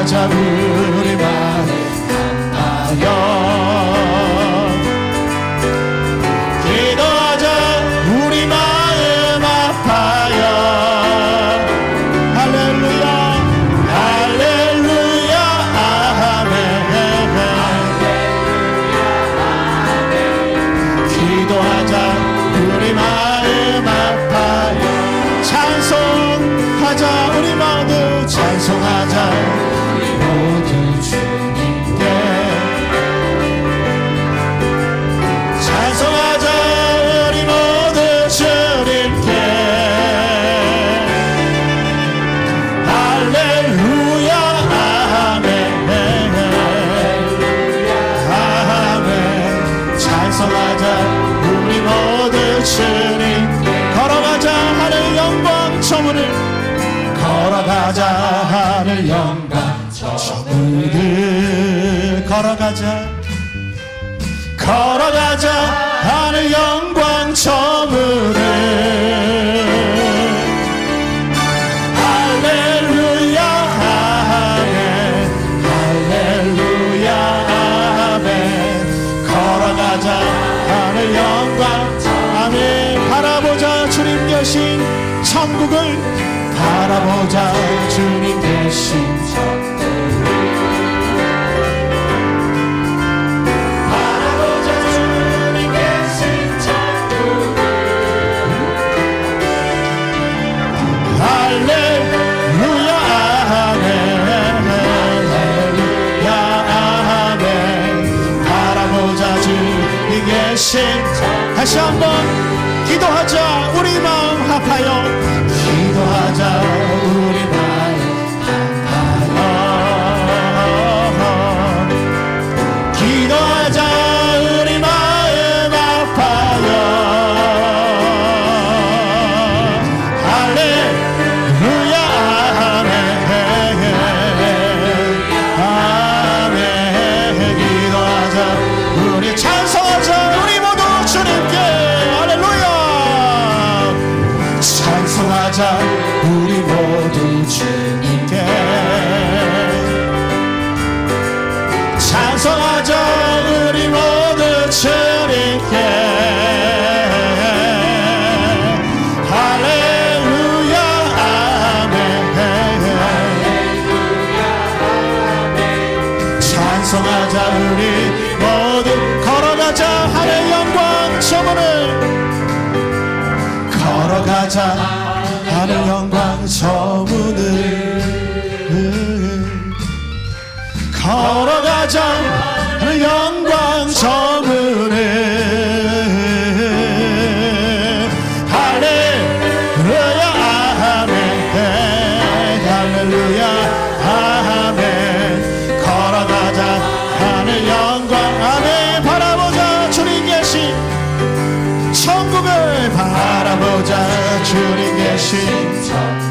우리 가자 하늘 영광 저문을 걸어가자. 걸어가자 하늘 영광 저문을 할렐루야 아멘. 할렐루야 아멘. 걸어가자 하늘 영광. 아멘. 바라보자 주님 계신. 천국을 바라보자. 주님 계신 바라보자. 주님 천국을 할렐루야 할렐루야 바라보자. 주님 계신. 다시 한번 기도하자. 우리 마음 기도하자 찬송하자 우리 모두 주님께. 찬송하자 우리 모두 주님께. 찬송하자. 우리 모두 걸어가자. 하늘 영광 저문을. 걸어가자 하늘 영광 저문을 걸어가자. 하늘 영광 천국을 바라보자. 주님 계신